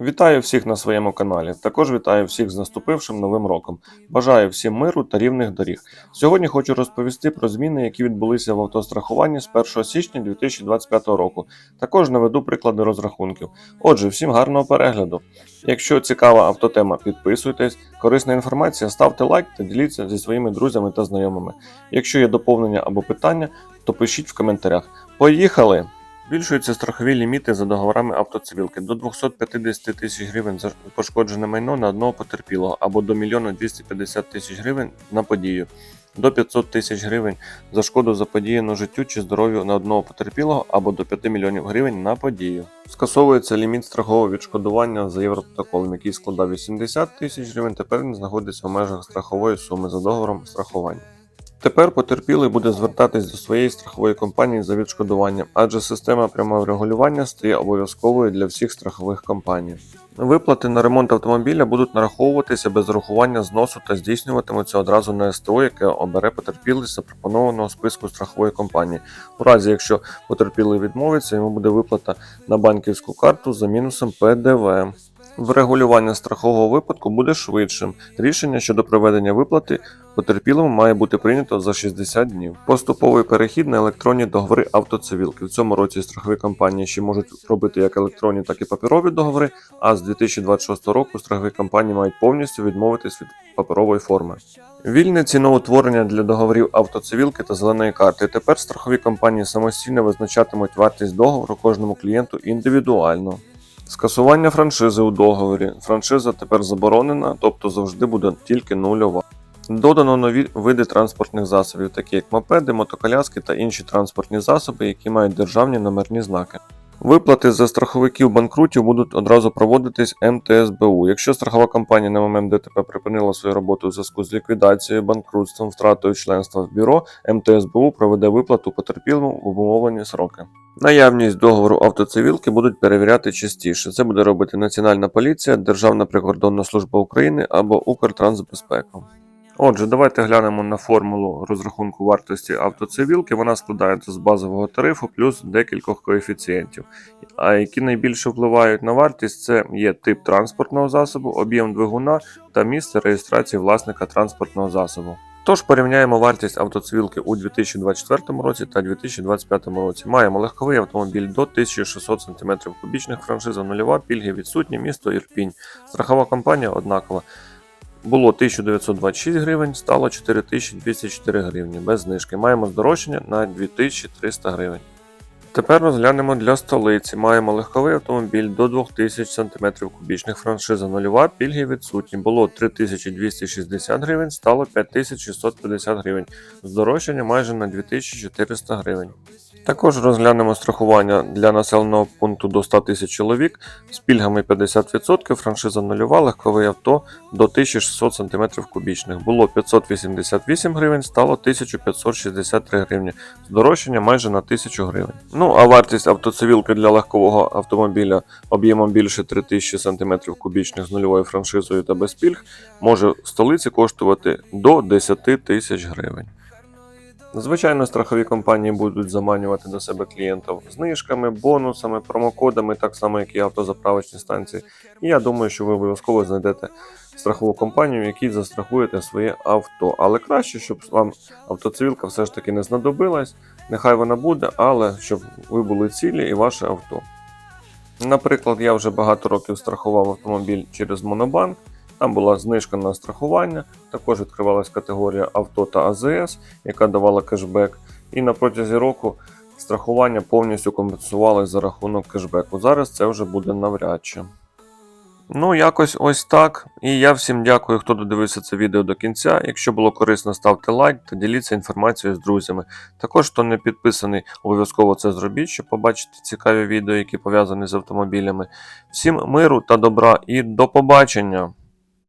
Вітаю всіх на своєму каналі. Також вітаю всіх з наступившим новим роком. Бажаю всім миру та рівних доріг. Сьогодні хочу розповісти про зміни, які відбулися в автострахуванні з 1 січня 2025 року. Також наведу приклади розрахунків. Отже, всім гарного перегляду. Якщо цікава автотема, підписуйтесь. Корисна інформація, ставте лайк та діліться зі своїми друзями та знайомими. Якщо є доповнення або питання, то пишіть в коментарях. Поїхали! Збільшуються страхові ліміти за договорами автоцивілки до 250 тисяч гривень за пошкоджене майно на одного потерпілого або до 1 250 тисяч гривень на подію, до 500 тисяч гривень за шкоду заподіяну життю чи здоров'ю на одного потерпілого або до 5 мільйонів гривень на подію. Скасовується ліміт страхового відшкодування за європротоколом, який складав 80 тисяч гривень, тепер він знаходиться в межах страхової суми за договором страхування. Тепер потерпілий буде звертатись до своєї страхової компанії за відшкодуванням, адже система прямого регулювання стає обов'язковою для всіх страхових компаній. Виплати на ремонт автомобіля будуть нараховуватися без рахування зносу та здійснюватимуться одразу на СТО, яке обере потерпілий запропонованого списку страхової компанії. У разі, якщо потерпілий відмовиться, йому буде виплата на банківську карту за мінусом ПДВ. Врегулювання страхового випадку буде швидшим. Рішення щодо проведення виплати потерпілому має бути прийнято за 60 днів. Поступовий перехід на електронні договори автоцивілки. В цьому році страхові компанії ще можуть робити як електронні, так і паперові договори. А з 2026 року страхові компанії мають повністю відмовитись від паперової форми. Вільне ціноутворення для договорів автоцивілки та зеленої карти. Тепер страхові компанії самостійно визначатимуть вартість договору кожному клієнту індивідуально. Скасування франшизи у договорі. Франшиза тепер заборонена, тобто завжди буде тільки нульова. Додано нові види транспортних засобів, такі як мопеди, мотоколяски та інші транспортні засоби, які мають державні номерні знаки. Виплати за страховиків банкрутів будуть одразу проводитись МТСБУ. Якщо страхова компанія на момент ДТП припинила свою роботу у зв'язку з ліквідацією, банкрутством, втратою членства в бюро, МТСБУ проведе виплату потерпілому в обумовлені сроки. Наявність договору автоцивілки будуть перевіряти частіше. Це буде робити Національна поліція, Державна прикордонна служба України або Укртрансбезпека. Отже, давайте глянемо на формулу розрахунку вартості автоцивілки. Вона складається з базового тарифу плюс декількох коефіцієнтів. А які найбільше впливають на вартість, це є тип транспортного засобу, об'єм двигуна та місце реєстрації власника транспортного засобу. Тож порівняємо вартість автоцивілки у 2024 році та 2025 році. Маємо легковий автомобіль до 1600 см кубічних, франшиза нульова, пільги відсутні, місто Ірпінь. Страхова компанія однакова. Було 1926 гривень, стало 4204 гривні без знижки. Маємо здорожчання на 2300 гривень. Тепер розглянемо для столиці. Маємо легковий автомобіль до 2000 см кубічних, франшиза нульова, пільги відсутні. Було 3260 гривень, стало 5650 гривень. Здорожчання майже на 2400 гривень. Також розглянемо страхування для населеного пункту до 100 тисяч чоловік з пільгами 50%, франшиза нульова, легкове авто до 1600 см кубічних. Було 588 гривень, стало 1563 гривні. Здорожчання майже на 1000 гривень. Ну а вартість автоцивілки для легкового автомобіля об'ємом більше 3000 см кубічних з нульовою франшизою та без пільг може в столиці коштувати до 10 тисяч гривень. Звичайно, страхові компанії будуть заманювати до себе клієнтів знижками, бонусами, промокодами, так само як і автозаправочні станції. І я думаю, що ви обов'язково знайдете страхову компанію, в якій застрахуєте своє авто. Але краще, щоб вам автоцивілка все ж таки не знадобилась. Нехай вона буде, але щоб ви були цілі і ваше авто. Наприклад, я вже багато років страхував автомобіль через Монобанк. Там була знижка на страхування, також відкривалась категорія авто та АЗС, яка давала кешбек. І на протязі року страхування повністю компенсувалось за рахунок кешбеку. Зараз це вже буде навряд чи. Ну, якось ось так. І я всім дякую, хто додивився це відео до кінця. Якщо було корисно, ставте лайк та діліться інформацією з друзями. Також, хто не підписаний, обов'язково це зробіть, щоб побачити цікаві відео, які пов'язані з автомобілями. Всім миру та добра і до побачення!